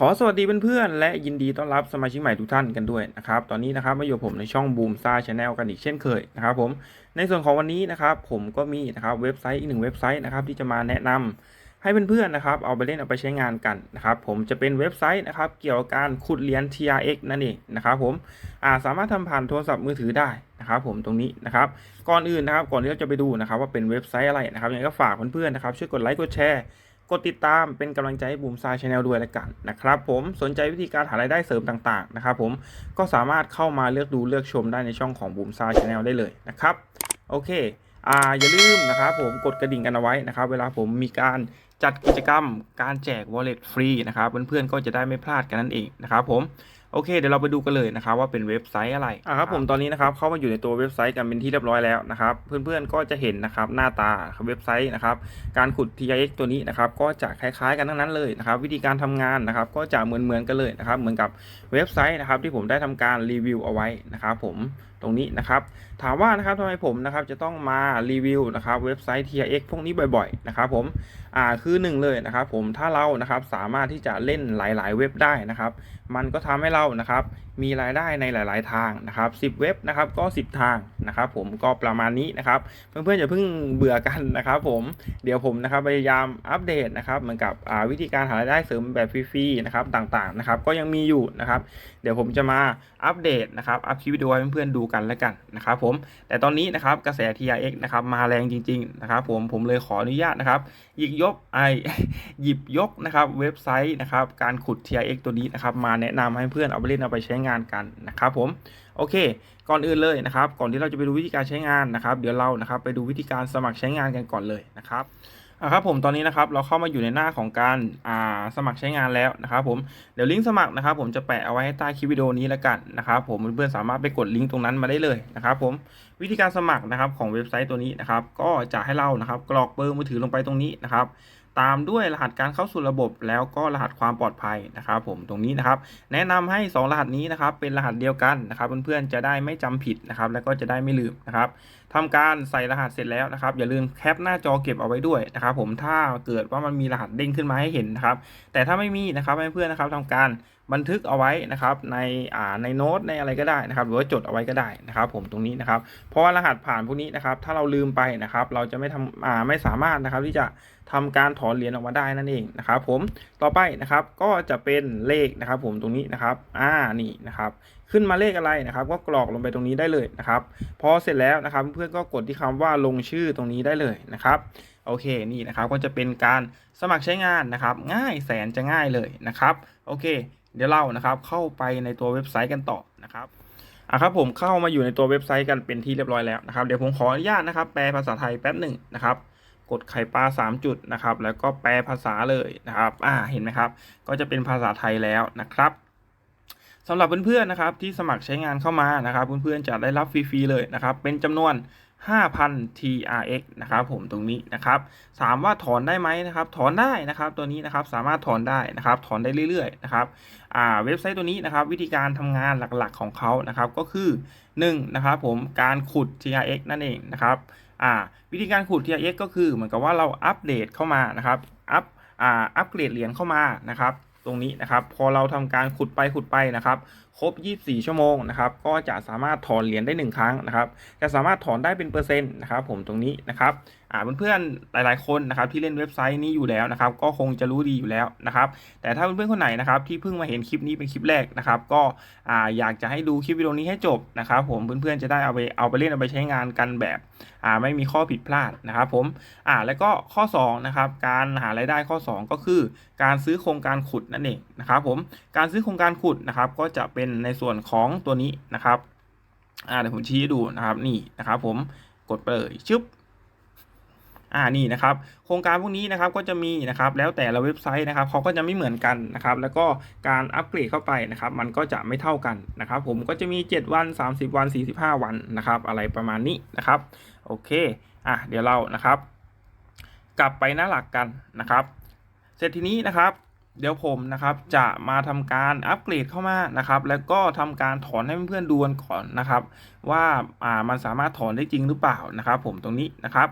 ขอสวัสดีเพื่อนๆและยินดีต้อนรับสมาชิกใหม่ทุกท่านกันด้วยนะครับตอนนี้นะครับมาอยู่ผมในช่องบูมซ่าชาแนลกันอีกเช่นเคยนะครับผมในส่วนของวันนี้นะครับผมก็มีนะครับเว็บไซต์อีกหนึ่งเว็บไซต์นะครับที่จะมาแนะนำให้เพื่อนๆนะครับเอาไปเล่นเอาไปใช้งานกันนะครับผมจะเป็นเว็บไซต์นะครับเกี่ยวกับการขุดเหรียญ TRX นั่นเองนะครับผมอาสามารถทำผ่านโทรศัพท์มือถือได้นะครับผมตรงนี้นะครับก่อนอื่นนะครับก่อนที่เราจะไปดูนะครับว่าเป็นเว็บไซต์อะไรนะครับยังไงก็ฝากเพื่อนๆนะครับช่วยกดไลค์กดแชร์ กดติดตามเป็นกำลังใจให้บูมซายชาแนลด้วยละกันนะครับผมสนใจวิธีการหารายได้เสริมต่างๆนะครับผมก็สามารถเข้ามาเลือกดูเลือกชมได้ในช่องของบูมซายชาแนลได้เลยนะครับโอเคอ่าอย่าลืมนะครับผมกดกระดิ่งกันเอาไว้นะครับ เวลาผมมีการจัดกิจกรรม การแจก wallet ฟรีนะครับเพื่อนๆก็จะได้ไม่พลาดกันนั่นเองนะครับผม โอเค เดี๋ยวเราไปดูกันเลยนะครับว่าเป็นเว็บไซต์อะไรอ่าครับผมตอนนี้นะครับเข้ามาอยู่ในตัวเว็บไซต์กันเป็นที่เรียบร้อยแล้วนะครับ เพื่อนๆก็จะเห็นนะครับหน้าตาเว็บไซต์นะครับ การขุด TIX ตัวนี้นะครับ ก็จะคล้ายๆกันทั้งนั้นเลยนะครับ วิธีการทำงานนะครับ ก็จะเหมือนๆกันเลยนะครับ เหมือนกับเว็บไซต์นะครับที่ผมได้ทำการรีวิวเอาไว้นะครับ ผมตรงนี้นะครับ ถามว่านะครับทำไมผมนะครับจะต้องมารีวิวนะครับเว็บไซต์ TIX พวกนี้บ่อยๆนะครับผมอ่าคือหนึ่งเลยนะครับผมถ้าเรานะครับสามารถที่จะเล่นหลาย ๆ เว็บได้นะครับ มันก็ทำให้เรานะครับ มีรายได้ในหลาย ๆ ทางนะครับ10 เว็บนะครับก็ 10 ทางนะครับผมก็ประมาณนี้นะครับเพื่อนๆอย่าเพิ่งเบื่อกันนะครับผมเดี๋ยวผมนะครับพยายามอัปเดตนะครับเหมือนกับวิธีการหารายได้เสริมแบบฟรีๆนะครับต่างๆนะครับก็ยังมีอยู่นะครับเดี๋ยวผมจะมาอัปเดตนะครับอัพคลิปวิดีโอให้เพื่อนๆดูกันแล้วกันนะครับผมแต่ตอนนี้นะครับกระแส TRX นะครับมาแรงจริง ๆ นะครับ ผมผมเลยขออนุญาตนะครับหยิบยกไอหยิบยกนะครับเว็บไซต์นะครับการขุด TRX ตัวนี้นะครับมาแนะนำให้เพื่อนเอาไปเล่นเอาไปใช้งานกันนะครับผมโอเค ก่อนอื่นเลยนะครับ ก่อนที่เราจะไปดูวิธีการใช้งานนะครับ เดี๋ยวเรานะครับไปดูวิธีการสมัครใช้งานกันก่อนเลยนะครับอะครับผมตอนนี้นะครับเราเข้ามาอยู่ในหน้าของการอ่าสมัครใช้งานแล้วนะครับผมเดี๋ยวลิงก์สมัครนะครับ ผมจะแปะเอาไว้ให้ใต้คลิปวิดีโอนี้แล้วกันนะครับผมเพื่อนๆสามารถไปกดลิงก์ตรงนั้นมาได้เลยนะครับผมวิธีการสมัครนะครับของเว็บไซต์ตัวนี้นะครับ ก็จะให้เรานะครับ กรอกเบอร์มือถือลงไปตรงนี้นะครับ ตามด้วยรหัสการเข้าสู่ระบบ แล้วก็รหัสความปลอดภัยนะครับผมตรงนี้นะครับ แนะนำให้ 2 รหัสนี้นะครับ เป็นรหัสเดียวกันนะครับ เพื่อนๆจะได้ไม่จำผิดนะครับ แล้วก็จะได้ไม่ลืมนะครับทำการใส่รหัสเสร็จแล้วนะครับ อย่าลืมแคปหน้าจอเก็บเอาไว้ด้วยนะครับ ผมถ้าเกิดว่ามันมีรหัสเด้งขึ้นมาให้เห็นนะครับ แต่ถ้าไม่มีนะครับให้เพื่อนนะครับทำการ บันทึกเอาไว้นะครับในอ่าในโน้ตในอะไรก็ได้นะครับ หรือว่าจดเอาไว้ก็ได้นะครับ ผมตรงนี้นะครับ เพราะว่ารหัสผ่านพวกนี้นะครับ ถ้าเราลืมไปนะครับ เราจะไม่ทำอ่าไม่สามารถนะครับที่จะทำการถอนเหรียญออกมาได้นั่นเองนะครับผมต่อไปนะครับก็จะเป็นเลขนะครับ ผมตรงนี้นะครับ อ่านี่นะครับ ขึ้นมาเลขอะไรนะครับ ก็กรอกลงไปตรงนี้ได้เลยนะครับ พอเสร็จแล้วนะครับ เพื่อนก็กดที่คำว่าลงชื่อตรงนี้ได้เลยนะครับโอเคนี่นะครับก็จะเป็นการสมัครใช้งานนะครับ ง่ายแสนจะง่ายเลยนะครับ โอเค เดี๋ยวเรานะครับ เข้าไปในตัวเว็บไซต์กันต่อนะครับอะครับผมเข้ามาอยู่ในตัวเว็บไซต์กันเป็นที่เรียบร้อยแล้วนะครับเดี๋ยวผมขออนุญาตนะครับ แปลภาษาไทยแป๊บหนึ่งนะครับ กดไข่ปลา3 จุดนะครับ แล้วก็แปลภาษาเลยนะครับ อ่าเห็นไหมครับ ก็จะเป็นภาษาไทยแล้วนะครับสำหรับเพื่อนๆนะครับที่สมัครใช้งานเข้ามานะครับ เพื่อนๆจะได้รับฟรีๆเลยนะครับ เป็นจำนวน 5,000 TRX นะครับผมตรงนี้นะครับถามว่าถอนได้ไหมนะครับ ถอนได้นะครับตัวนี้นะครับสามารถถอนได้นะครับ ถอนได้เรื่อยๆนะครับอ่าเว็บไซต์ตัวนี้นะครับ วิธีการทำงานหลักๆของเขานะครับก็คือ1นะครับผมการขุด TRX นั่นเองนะครับอ่าวิธีการขุด TRX ก็คือเหมือนกับว่าเราอัปเดตเข้ามานะครับอัปอ่าอัปเกรดเหรียญเข้ามานะครับ ตรงนี้นะครับ พอเราทำการขุดไปขุดไปนะครับ ครบ 24 ชั่วโมงนะครับก็จะสามารถถอนเหรียญได้ 1 ครั้งนะครับจะสามารถถอนได้เป็นเปอร์เซ็นต์นะครับผมตรงนี้นะครับอ่าเพื่อนๆหลายๆคนนะครับที่เล่นเว็บไซต์นี้อยู่แล้วนะครับก็คงจะรู้ดีอยู่แล้วนะครับแต่ถ้าเพื่อนๆคนไหนนะครับที่เพิ่งมาเห็นคลิปนี้เป็นคลิปแรกนะครับก็อ่าอยากจะให้ดูคลิปวิดีโอนี้ให้จบนะครับผมเพื่อนๆจะได้เอาไปเอาไปเล่นเอาไปใช้งานกันแบบอ่าไม่มีข้อผิดพลาดนะครับผมอ่าแล้วก็ข้อ2นะครับการหารายได้ข้อ 2 ก็คือ การซื้อโครงการขุดนั่นเองนะครับผมการซื้อโครงการขุดนะครับก็จะเป็นในส่วนของตัวนี้นะครับอ่าเดี๋ยวผมชี้ดูนะครับนี่นะครับผมกดไปเลยชึบอ่านี่นะครับ โครงการพวกนี้นะครับก็จะมีนะครับแล้วแต่ละเว็บไซต์นะครับเขาก็จะไม่เหมือนกันนะครับ แล้วก็การอัปเกรดเข้าไปนะครับ มันก็จะไม่เท่ากันนะครับ ผมก็จะมี 7 วัน 30 วัน 45 วันนะครับ อะไรประมาณนี้นะครับ โอเคอะเดี๋ยวเรานะครับ กลับไปหน้าหลักกันนะครับ เสร็จทีนี้นะครับ เดี๋ยวผมนะครับจะมาทำการอัปเกรดเข้ามานะครับ แล้วก็ทำการถอนให้เพื่อนๆดูกันก่อนนะครับ ว่าอ่ามันสามารถถอนได้จริงหรือเปล่านะครับ ผมตรงนี้นะครับ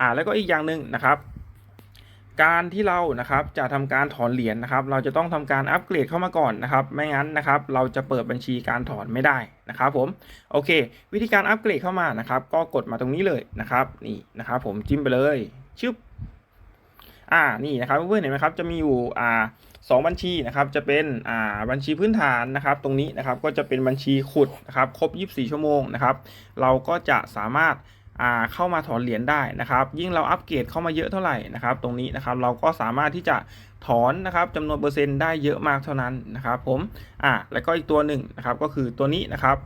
อ่าแล้วก็อีกอย่างหนึ่งนะครับ การที่เรานะครับจะทำการถอนเหรียญนะครับ เราจะต้องทำการอัปเกรดเข้ามาก่อนนะครับ ไม่งั้นนะครับ เราจะเปิดบัญชีการถอนไม่ได้นะครับผมโอเค วิธีการอัปเกรดเข้ามานะครับ ก็กดมาตรงนี้เลยนะครับ นี่นะครับ ผมจิ้มไปเลยชึบ อ่านี่นะครับเพื่อนๆเห็นไหมครับจะมีอยู่อ่าสองบัญชีนะครับจะเป็นอ่าบัญชีพื้นฐานนะครับ ตรงนี้นะครับก็จะเป็นบัญชีขุดนะครับครบ 24 ชั่วโมงนะครับ เราก็จะสามารถอ่าเข้ามาถอนเหรียญได้นะครับ ยิ่งเราอัปเกรดเข้ามาเยอะเท่าไหร่นะครับ ตรงนี้นะครับเราก็สามารถที่จะถอนนะครับจำนวนเปอร์เซ็นต์ได้เยอะมากเท่านั้นนะครับ ผมอ่าแล้วก็อีกตัวหนึ่งนะครับก็คือตัวนี้นะครับ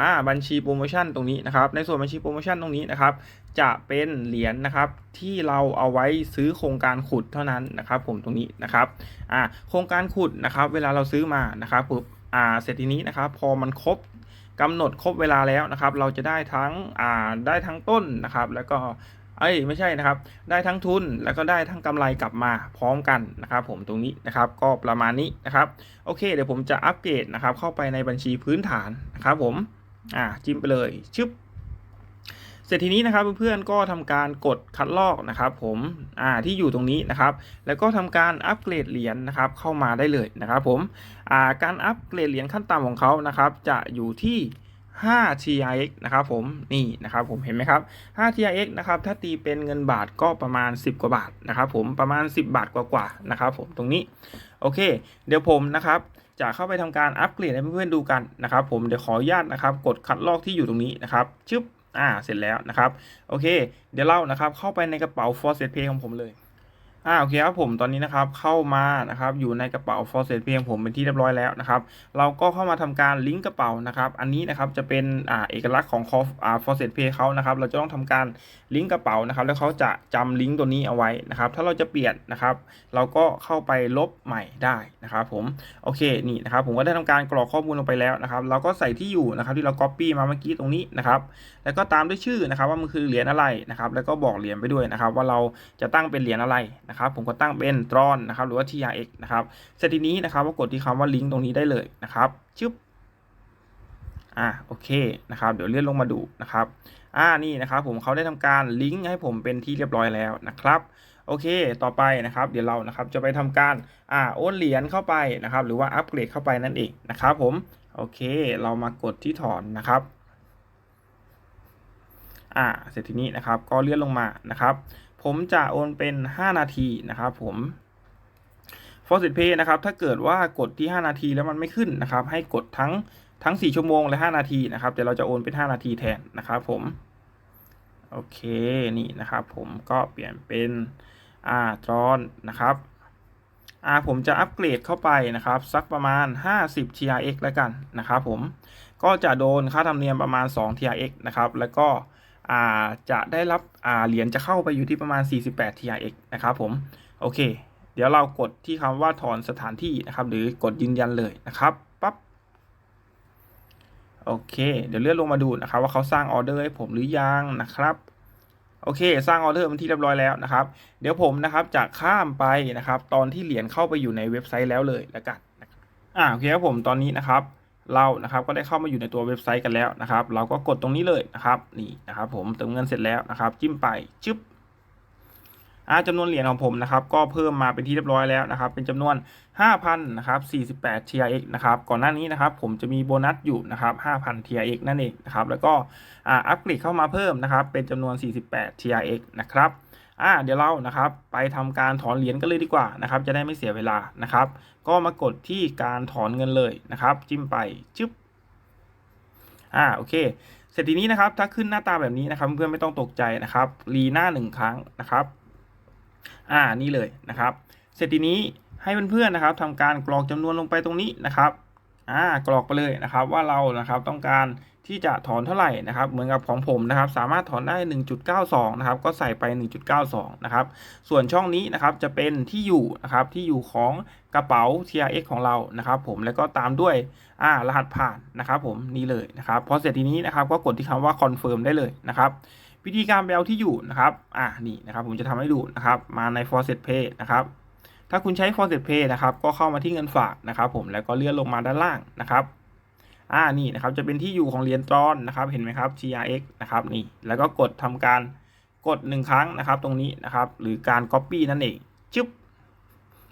อ่าบัญชีโปรโมชั่นตรงนี้นะครับ ในส่วนบัญชีโปรโมชั่นตรงนี้นะครับ จะเป็นเหรียญนะครับที่เราเอาไว้ซื้อโครงการขุดเท่านั้นนะครับ ผมตรงนี้นะครับอ่าโครงการขุดนะครับ เวลาเราซื้อมานะครับปุ๊บอ่าเสร็จทีนี้นะครับ พอมันครบกำหนดครบเวลาแล้วนะครับ เราจะได้ทั้งอ่าได้ทั้งต้นนะครับ แล้วก็เอ้ยไม่ใช่นะครับ ได้ทั้งทุนแล้วก็ได้ทั้งกำไรกลับมาพร้อมกันนะครับ ผมตรงนี้นะครับ ก็ประมาณนี้นะครับ โอเค เดี๋ยวผมจะอัปเกรดนะครับ เข้าไปในบัญชีพื้นฐานนะครับผม อ่าจิ้มไปเลยชึบเสร็จทีนี้นะครับเพื่อนๆก็ทำการกดคัดลอกนะครับ ผมอ่าที่อยู่ตรงนี้นะครับ แล้วก็ทำการอัปเกรดเหรียญนะครับ เข้ามาได้เลยนะครับ ผมอ่าการอัปเกรดเหรียญขั้นต่ำของเขานะครับ จะอยู่ที่5 TRX นะครับผมนี่นะครับผมเห็นไหมครับ5 TRX นะครับถ้าตีเป็นเงินบาทก็ประมาณ 10 กว่าบาทนะครับผมประมาณ 10 บาทกว่าๆนะครับผมตรงนี้โอเค เดี๋ยวผมนะครับ จะเข้าไปทำการอัปเกรดให้เพื่อนๆดูกันนะครับ ผมเดี๋ยวขออนุญาตนะครับ กดคัดลอกที่อยู่ตรงนี้นะครับชึบอ่าเสร็จแล้วนะครับ โอเค เดี๋ยวเล่านะครับ เข้าไปในกระเป๋า f o r c e Pay ของผมเลย อ่าโอเคครับผมตอนนี้นะครับเข้ามานะครับอยู่ในกระเป๋า f o r c e Pay ของผมเป็นที่เรียบร้อยแล้วนะครับเราก็เข้ามาทำการลิงก์กระเป๋านะครับอันนี้นะครับจะเป็นอ่าเอกลักษณ์ของ Cof อ่า f o r c e Pay เขานะครับเราจะต้องทำการลิงก์กระเป๋านะครับแล้วเขาจะจำลิงก์ตัวนี้เอาไว้นะครับถ้าเราจะเปลี่ยนนะครับเราก็เข้าไปลบใหม่ได้นะครับผมโอเคนี่นะครับผมก็ได้ทำการกรอกข้อมูลลงไปแล้วนะครับเราก็ใส่ที่อยู่นะครับที่เรา Copy มาเมื่อกี้ตรงนี้นะครับแล้วก็ตามด้วยชื่อนะครับว่ามันคือเหรียญอะไรนะครับแล้วก็บอกเหรียญไปด้วยนะครับว่าเราจะตั้งเป็นเหรียญอะไรนะครับครับผมก็ตั้งเป็นตรอนนะครับหรือว่า TRX นะครับเสร็จทีนี้นะครับก็กดที่คำว่าลิงก์ตรงนี้ได้เลยนะครับชึบอ่าโอเคนะครับเดี๋ยวเลื่อนลงมาดูนะครับอ่านี่นะครับผมเขาได้ทำการลิงก์ให้ผมเป็นที่เรียบร้อยแล้วนะครับโอเค ต่อไปนะครับ เดี๋ยวเรานะครับจะไปทำการอ่าโอนเหรียญเข้าไปนะครับ หรือว่าอัปเกรดเข้าไปนั่นเองนะครับผมโอเค เรามากดที่ถอนนะครับ อ่า เสร็จทีนี้นะครับ ก็เลื่อนลงมานะครับ ผมจะโอนเป็น 5 นาทีนะครับผม f o r c e Pay นะครับ ถ้าเกิดว่ากดที่ 5 นาทีแล้วมันไม่ขึ้นนะครับ ให้กดทั้งทั้ง 4 ชั่วโมงและ 5 นาทีนะครับ แต่เราจะโอนเป็น 5 นาทีแทนนะครับผม โอเค นี่นะครับ ผมก็เปลี่ยนเป็นอ่าตรอนนะครับอ่าผมจะอัปเกรดเข้าไปนะครับ สักประมาณ 50 TRX แล้วกันนะครับผม ก็จะโดนค่าธรรมเนียมประมาณ 2 TRX นะครับ แล้วก็ จะได้รับเหรียญจะเข้าไปอยู่ที่ประมาณ 48 TRX นะครับผม โอเค เดี๋ยวเรากดที่คำว่าถอนสถานที่นะครับ หรือกดยืนยันเลยนะครับปั๊บ โอเค เดี๋ยวเลื่อนลงมาดูนะครับว่าเขาสร้างออเดอร์ให้ผมหรือยังนะครับ โอเค สร้างออเดอร์เป็นที่เรียบร้อยแล้วนะครับ เดี๋ยวผมนะครับจะข้ามไปนะครับ ตอนที่เหรียญเข้าไปอยู่ในเว็บไซต์แล้วเลยแล้วกันนะครับอ่าโอเคครับผมตอนนี้นะครับ เรานะครับก็ได้เข้ามาอยู่ในตัวเว็บไซต์กันแล้วนะครับ เราก็กดตรงนี้เลยนะครับนี่นะครับผมเติมเงินเสร็จแล้วนะครับ จิ้มไปชึบอาจำนวนเหรียญของผมนะครับ ก็เพิ่มมาเป็นที่เรียบร้อยแล้วนะครับ เป็นจำนวน 5,000นะครับ48 TRX นะครับก่อนหน้านี้นะครับ ผมจะมีโบนัสอยู่นะครับ5,000 TRX นั่นเองนะครับแล้วก็อัปเกรดเข้ามาเพิ่มนะครับ เป็นจำนวน 48 TRX นะครับ อ่าเดี๋ยวเรานะครับไปทำการถอนเหรียญกันเลยดีกว่านะครับ จะได้ไม่เสียเวลานะครับ ก็มากดที่การถอนเงินเลยนะครับ จิ้มไปจึ๊บอ่าโอเค เสร็จทีนี้นะครับ ถ้าขึ้นหน้าตาแบบนี้นะครับ เพื่อนไม่ต้องตกใจนะครับรีหน้าหนึ่งครั้งนะครับ อ่านี่เลยนะครับ เสร็จทีนี้ให้เพื่อนๆนะครับทำการกรอกจำนวนลงไปตรงนี้นะครับ อ่ากรอกไปเลยนะครับว่าเรานะครับต้องการที่จะถอนเท่าไหร่นะครับเหมือนกับของผมนะครับสามารถถอนได้ 1.92 นะครับก็ใส่ไป 1.92 นะครับส่วนช่องนี้นะครับจะเป็นที่อยู่นะครับที่อยู่ของกระเป๋า TRX ของเรานะครับผมแล้วก็ตามด้วยอ่ารหัสผ่านนะครับผมนี่เลยนะครับพอเสร็จทีนี้นะครับก็กดที่คำว่า confirm ได้เลยนะครับวิธีการไปเอาที่อยู่นะครับอ่านี่นะครับผมจะทำให้ดูนะครับมาใน f o r c e Pay นะครับ ถ้าคุณใช้ f o r c e Pay นะครับ ก็เข้ามาที่เงินฝากนะครับผมแล้วก็เลื่อนลงมาด้านล่างนะครับอ่านี่นะครับจะเป็นที่อยู่ของเหรียญตรอนนะครับ เห็นไหมครับ TRX นะครับนี่แล้วก็กดทำการกดหนึ่งครั้งนะครับ ตรงนี้นะครับ หรือการ Copy นั่นเองชึบ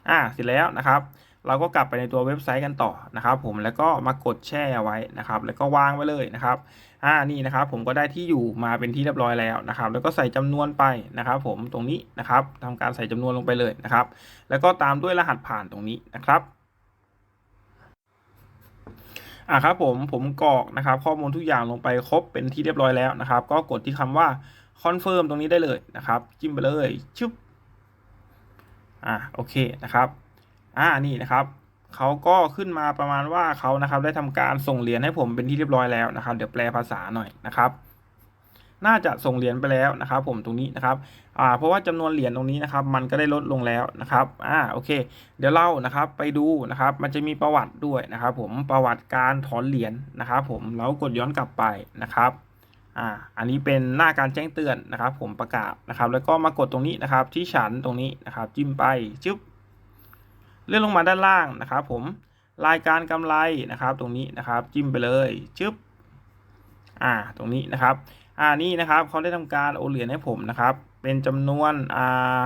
อ่าเสร็จแล้วนะครับ เราก็กลับไปในตัวเว็บไซต์กันต่อนะครับผมแล้วก็มากดแช่ไว้นะครับ แล้วก็วางไว้เลยนะครับอ่านี่นะครับผมก็ได้ที่อยู่มาเป็นที่เรียบร้อยแล้วนะครับ แล้วก็ใส่จำนวนไปนะครับผมตรงนี้นะครับทำการใส่จำนวนลงไปเลยนะครับ แล้วก็ตามด้วยรหัสผ่านตรงนี้นะครับอะครับผมผมกรอกนะครับข้อมูลทุกอย่างลงไปครบเป็นที่เรียบร้อยแล้วนะครับ ก็กดที่คำว่าคอนเฟิร์มตรงนี้ได้เลยนะครับ จิ้มไปเลยชึบอะโอเคนะครับ อ่านี่นะครับเขาก็ขึ้นมาประมาณว่าเขานะครับ ได้ทำการส่งเหรียญให้ผมเป็นที่เรียบร้อยแล้วนะครับ เดี๋ยวแปลภาษาหน่อยนะครับ น่าจะส่งเหรียญไปแล้วนะครับ ผมตรงนี้นะครับอ่าเพราะว่าจำนวนเหรียญตรงนี้นะครับ มันก็ได้ลดลงแล้วนะครับอ่าโอเค เดี๋ยวเรานะครับไปดูนะครับ มันจะมีประวัติด้วยนะครับ ผมประวัติการถอนเหรียญนะครับ ผมแล้วกดย้อนกลับไปนะครับอ่าอันนี้เป็นหน้าการแจ้งเตือนนะครับ ผมประกาศนะครับ แล้วก็มากดตรงนี้นะครับ ที่ฉันตรงนี้นะครับ จิ้มไปจึ๊บ เลื่อนลงมาด้านล่างนะครับ ผมรายการกำไรนะครับ ตรงนี้นะครับ จิ้มไปเลยจึ๊บอ่าตรงนี้นะครับ อ่านี่นะครับเขาได้ทำการโอนเหรียญให้ผมนะครับ เป็นจำนวนอ่า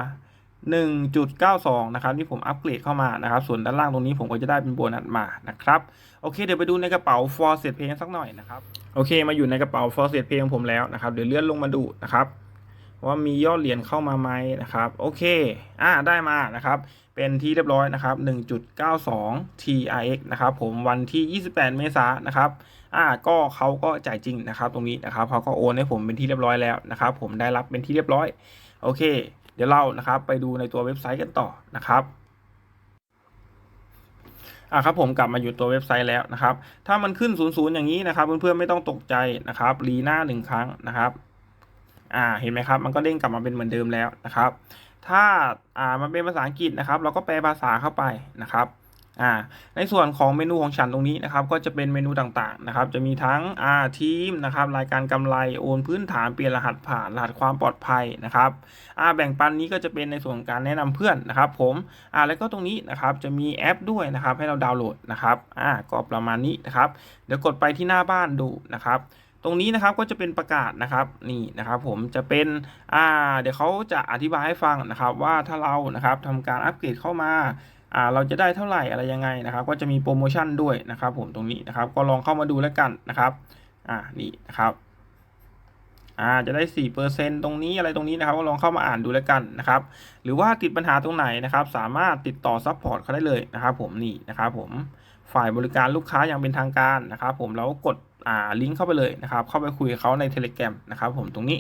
หนึ่งจุดเก้าสองนะครับที่ผมอัปเกรดเข้ามานะครับ ส่วนด้านล่างตรงนี้ผมก็จะได้เป็นโบนัสมานะครับโอเคเดี๋ยวไปดูในกระเป๋า for set pay สักหน่อยนะครับโอเค มาอยู่ในกระเป๋า for set pay ของผมแล้วนะครับเดี๋ยวเลื่อนลงมาดูนะครับ ว่ามียอดเหรียญเข้ามาไหมนะครับโอเคอ่าได้มานะครับเป็นที่เรียบร้อยนะครับ 1.92 TRX นะครับผมวันที่ 28 เมษายนนะครับอ่าก็เขาก็จ่ายจริงนะครับ ตรงนี้นะครับเขาก็โอนให้ผมเป็นที่เรียบร้อยแล้วนะครับผมได้รับเป็นที่เรียบร้อยโอเค เดี๋ยวเรานะครับไปดูในตัวเว็บไซต์กันต่อนะครับอ่าครับผมกลับมาอยู่ตัวเว็บไซต์แล้วนะครับ ถ้ามันขึ้น 00 อย่างนี้นะครับ เพื่อนๆไม่ต้องตกใจนะครับรีหน้าหนึ่งครั้งนะครับ อ่าเห็นไหมครับ มันก็เด้งกลับมาเป็นเหมือนเดิมแล้วนะครับ ถ้าอ่ามันเป็นภาษาอังกฤษนะครับ เราก็แปลภาษาเข้าไปนะครับอ่าในส่วนของเมนูของฉันตรงนี้นะครับ ก็จะเป็นเมนูต่างๆนะครับ จะมีทั้งอ่าทีมนะครับ รายการกำไรโอนพื้นฐานเปลี่ยนรหัสผ่านรหัสความปลอดภัยนะครับอ่าแบ่งปันนี้ก็จะเป็นในส่วนของการแนะนำเพื่อนนะครับ ผมอ่าแล้วก็ตรงนี้นะครับจะมีแอปด้วยนะครับ ให้เราดาวน์โหลดนะครับอ่าก็ประมาณนี้นะครับ เดี๋ยวกดไปที่หน้าบ้านดูนะครับ ตรงนี้นะครับก็จะเป็นประกาศนะครับนี่นะครับ ผมจะเป็นอ่าเดี๋ยวเขาจะอธิบายให้ฟังนะครับ ว่าถ้าเรานะครับทำการอัปเกรดเข้ามาอ่าเราจะได้เท่าไหร่อะไรยังไงนะครับ ก็จะมีโปรโมชั่นด้วยนะครับ ผมตรงนี้นะครับ ก็ลองเข้ามาดูแล้วกันนะครับอ่านี่นะครับอ่าจะได้สี่เปอร์เซ็นตรงนี้อะไรตรงนี้นะครับก็ลองเข้ามาอ่านดูแล้วกันนะครับ หรือว่าติดปัญหาตรงไหนนะครับ สามารถติดต่อซัพพอร์ตเขาได้เลยนะครับ ผมนี่นะครับ ผมฝ่ายบริการลูกค้าอย่างเป็นทางการนะครับ ผมแล้วกด อ่าลิงก์เข้าไปเลยนะครับ เข้าไปคุยกับเขาใน Telegram นะครับผมตรงนี้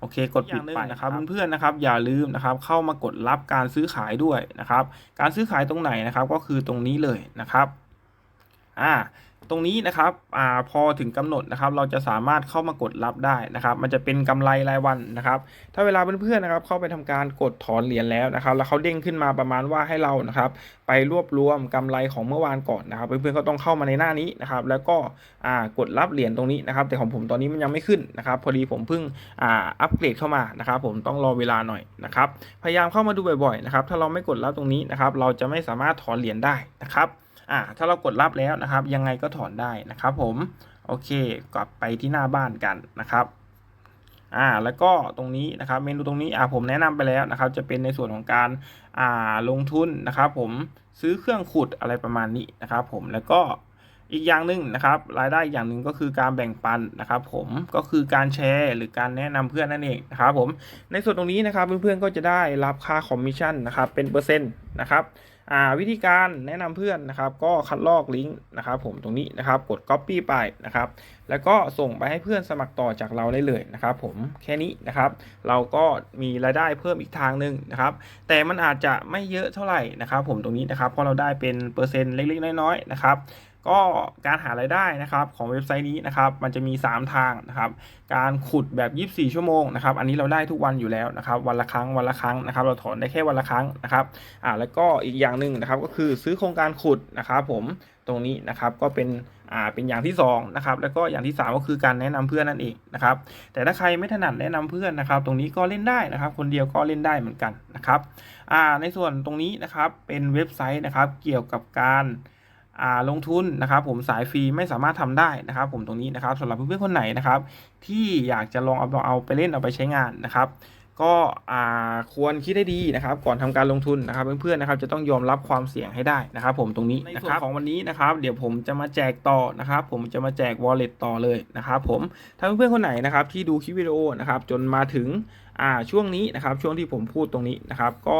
โอเค กดปิดไปนะครับเพื่อนๆนะครับ อย่าลืมนะครับ เข้ามากดรับการซื้อขายด้วยนะครับ การซื้อขายตรงไหนนะครับ ก็คือตรงนี้เลยนะครับ อ่า ตรงนี้นะครับอ่าพอถึงกำหนดนะครับ เราจะสามารถเข้ามากดรับได้นะครับ มันจะเป็นกำไรรายวันนะครับ ถ้าเวลาเพื่อนๆนะครับ เข้าไปทำการกดถอนเหรียญแล้วนะครับ แล้วเขาเด้งขึ้นมาประมาณว่าให้เรานะครับ ไปรวบรวมกำไรของเมื่อวานก่อนนะครับ เพื่อนๆก็ต้องเข้ามาในหน้านี้นะครับ แล้วก็อ่ากดรับเหรียญตรงนี้นะครับ แต่ของผมตอนนี้มันยังไม่ขึ้นนะครับ พอดีผมเพิ่งอ่าอัปเกรดเข้ามานะครับ ผมต้องรอเวลาหน่อยนะครับ พยายามเข้ามาดูบ่อยๆนะครับ ถ้าเราไม่กดรับตรงนี้นะครับ เราจะไม่สามารถถอนเหรียญได้นะครับ อ่าถ้าเรากดรับแล้วนะครับ ยังไงก็ถอนได้นะครับผมโอเคกลับไปที่หน้าบ้านกันนะครับอ่าแล้วก็ตรงนี้นะครับเมนูตรงนี้อ่าผมแนะนำไปแล้วนะครับ จะเป็นในส่วนของการอ่าลงทุนนะครับ ผมซื้อเครื่องขุดอะไรประมาณนี้นะครับ ผมแล้วก็อีกอย่างหนึ่งนะครับ รายได้อย่างหนึ่งก็คือการแบ่งปันนะครับ ผมก็คือการแชร์หรือการแนะนำเพื่อนนั่นเองนะครับผมในส่วนตรงนี้นะครับเพื่อนๆก็จะได้รับค่าคอมมิชชั่นนะครับเป็นเปอร์เซ็นต์นะครับวิธีการแนะนำเพื่อนนะครับ ก็คัดลอกลิงก์นะครับ ผมตรงนี้นะครับ กด Copy ไปนะครับ แล้วก็ส่งไปให้เพื่อนสมัครต่อจากเราได้เลยนะครับ ผมแค่นี้นะครับ เราก็มีรายได้เพิ่มอีกทางหนึ่งนะครับ แต่มันอาจจะไม่เยอะเท่าไหร่นะครับ ผมตรงนี้นะครับเพราะเราได้เป็นเปอร์เซ็นต์เล็กๆน้อยๆนะครับ ก็การหารายได้นะครับของเว็บไซต์นี้นะครับมันจะมี 3 ทางนะครับการขุดแบบ 24 ชั่วโมงนะครับอันนี้เราได้ทุกวันอยู่แล้วนะครับวันละครั้งวันละครั้งนะครับเราถอนได้แค่วันละครั้งนะครับอ่าแล้วก็อีกอย่างหนึ่งนะครับก็คือซื้อโครงการขุดนะครับผมตรงนี้นะครับก็เป็นอ่าเป็นอย่างที่สองนะครับแล้วก็อย่างที่สามก็คือการแนะนำเพื่อนนั่นเองนะครับแต่ถ้าใครไม่ถนัดแนะนำเพื่อนนะครับ ตรงนี้ก็เล่นได้นะครับ คนเดียวก็เล่นได้เหมือนกันนะครับอ่าในส่วนตรงนี้นะครับเป็นเว็บไซต์นะครับเกี่ยวกับการ ลงทุนนะครับผมสายฟรีไม่สามารถทำได้นะครับ ผมตรงนี้นะครับสำหรับเพื่อนๆคนไหนนะครับ ที่อยากจะลองเอาเอาไปเล่นเอาไปใช้งานนะครับ ก็ควรคิดให้ดีนะครับ ก่อนทำการลงทุนนะครับ เพื่อนๆนะครับจะต้องยอมรับความเสี่ยงให้ได้นะครับ ผมตรงนี้ในส่วนของวันนี้นะครับ เดี๋ยวผมจะมาแจกต่อนะครับ ผมจะมาแจก wallet ต่อเลยนะครับผมถ้าเพื่อนๆคนไหนนะครับที่ดูคลิปวิดีโอนะครับจนมาถึงช่วงนี้นะครับช่วงที่ผมพูดตรงนี้นะครับ ก็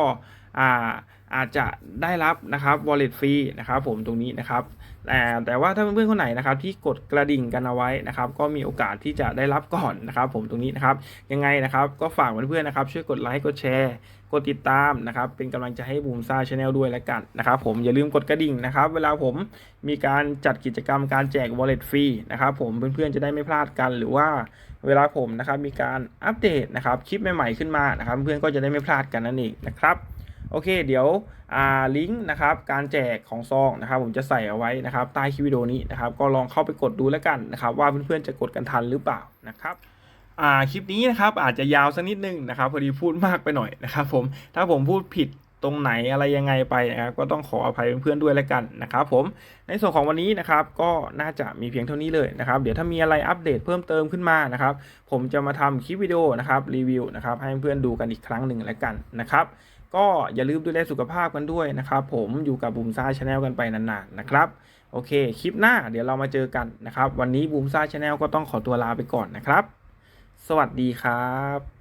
อ่า อาจจะได้รับนะครับ wallet ฟรีนะครับผมตรงนี้นะครับแต่แต่ว่าถ้าเพื่อนๆคนไหนนะครับที่กดกระดิ่งกันเอาไว้นะครับ ก็มีโอกาสที่จะได้รับก่อนนะครับ ผมตรงนี้นะครับยังไงนะครับ ก็ฝากเพื่อนๆนะครับ ช่วยกดไลค์กดแชร์กดติดตามนะครับ เป็นกำลังใจให้บูมซ่าชาแนลด้วยแล้วกันนะครับ ผมอย่าลืมกดกระดิ่งนะครับ เวลาผมมีการจัดกิจกรรมการแจก wallet ฟรีนะครับผมเพื่อนๆจะได้ไม่พลาดกันหรือว่าเวลาผมนะครับมีการอัปเดตนะครับคลิปใหม่ๆขึ้นมานะครับ เพื่อนก็จะได้ไม่พลาดกันนั่นเองนะครับ โอเค เดี๋ยวลิงก์นะครับการแจกของซองนะครับผมจะใส่เอาไว้นะครับใต้คลิปวิดีโอนี้นะครับก็ลองเข้าไปกดดูแล้วกันนะครับว่าเพื่อนๆจะกดกันทันหรือเปล่านะครับคลิปนี้นะครับอาจจะยาวสักนิดนึงนะครับพอดีพูดมากไปหน่อยนะครับผมถ้าผมพูดผิดตรงไหนอะไรยังไงไปนะครับก็ต้องขออภัยเพื่อนๆด้วยแล้วกันนะครับผมในส่วนของวันนี้นะครับก็น่าจะมีเพียงเท่านี้เลยนะครับเดี๋ยวถ้ามีอะไรอัปเดตเพิ่มเติมขึ้นมานะครับผมจะมาทำคลิปวิดีโอนะครับรีวิวนะครับให้เพื่อนๆดูกันอีกครั้งหนึ่งแล้วกันนะครับ ก็อย่าลืมดูแลสุขภาพกันด้วยนะครับผมอยู่กับบูมซ่าชาแนลกันไปนานๆนะครับโอเค คลิปหน้าเดี๋ยวเรามาเจอกันนะครับ วันนี้บูมซ่าชาแนลก็ต้องขอตัวลาไปก่อนนะครับ สวัสดีครับ